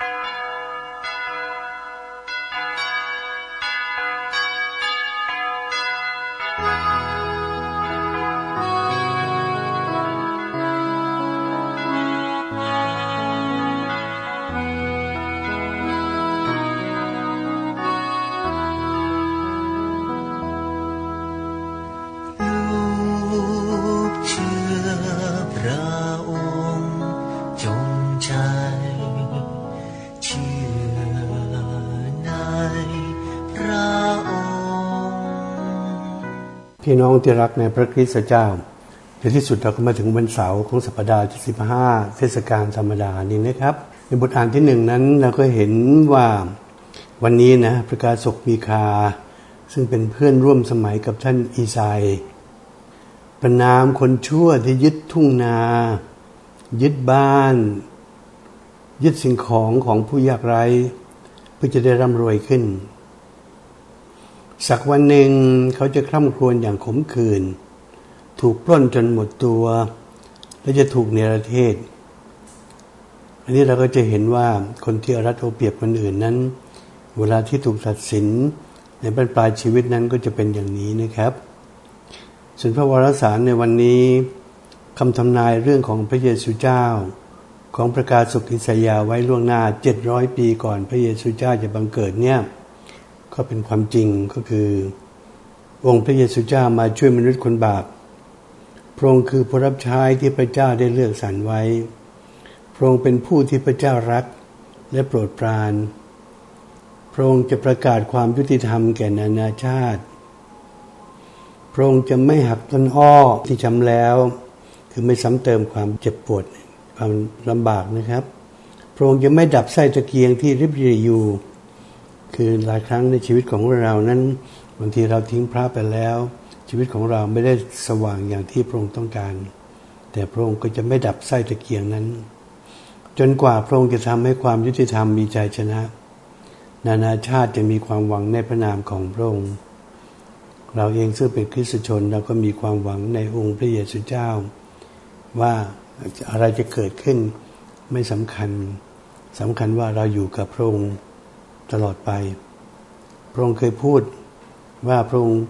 Thank you. พี่น้องที่รักในพระคริสต์เจ้า ในที่สุดเราก็มาถึงวันเสาร์ของสัปดาห์ที่ 15 เทศกาลธรรมดานี้นะครับ ในบทอ่านที่หนึ่งนั้นเราก็เห็นว่าวันนี้นะพระกาศกมีคา ซึ่งเป็นเพื่อนร่วมสมัยกับท่านอีไซประนามคนชั่วที่ยึดทุ่งนา ยึดบ้าน ยึดสิ่งของของผู้ยากไร้เพื่อจะได้ร่ำรวยขึ้น สักวันหนึ่งเขาจะคร่ำครวญอย่างขมขื่นถูกปล้นจนหมดตัว และจะถูกเนรเทศ อันนี้เราก็จะเห็นว่าคนที่รัดเอาเปรียบคนอื่นนั้น เวลาที่ถูกตัดสินในบรรปลายชีวิตนั้นก็จะเป็นอย่างนี้นะครับส่วนพระวรสารในวันนี้คำทำนายเรื่องของพระเยซูเจ้า ของประกาศสุกิสยาไว้ล่วงหน้า 700 ปีก่อนพระเยซูเจ้าจะบังเกิดเนี่ย ก็เป็นความจริงก็คือ องค์พระเยซูเจ้ามาช่วยมนุษย์คนบาปพระองค์คือผู้รับใช้ที่พระเจ้าได้เลือกสรรไว้ พระองค์เป็นผู้ที่พระเจ้ารักและโปรดปราน พระองค์จะประกาศความยุติธรรมแก่นานาชาติ พระองค์จะไม่หักต้นอ้อที่ช้ำแล้ว คือไม่ซ้ำเติมความเจ็บปวดความลำบากนะครับ พระองค์จะไม่ดับไส้ตะเกียงที่ริบหรี่อยู่ คือหลายครั้งในชีวิตของเรานั้นบางทีเราทิ้งพระไปแล้ว ชีวิตของเราไม่ได้สว่างอย่างที่พระองค์ต้องการ แต่พระองค์ก็จะไม่ดับไส้ตะเกียงนั้น จนกว่าพระองค์จะทำให้ความยุติธรรมมีใจชนะ นานาชาติจะมีความหวังในพระนามของพระองค์เราเองซึ่งเป็นคริสตชนเราก็มีความหวังในองค์พระเยซูเจ้า ว่าอะไรจะเกิดขึ้นไม่สำคัญสำคัญว่าเราอยู่กับพระองค์ ตลอดไป พระองค์เคยพูดว่าพระองค์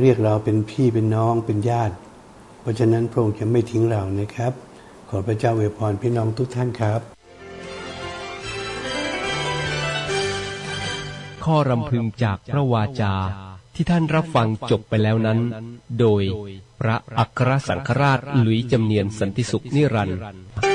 เรียกเราเป็นพี่เป็นน้องเป็นญาติ เพราะฉะนั้นพระองค์จะไม่ทิ้งเรานะครับ ขอพระเจ้าอวยพรพี่น้องทุกท่านครับ ข้อรำพึงจากพระวาจาที่ท่านรับฟังจบไปแล้วนั้น โดยพระอัครสังฆราชหลุยจำเนียนสันติสุขนิรันดร์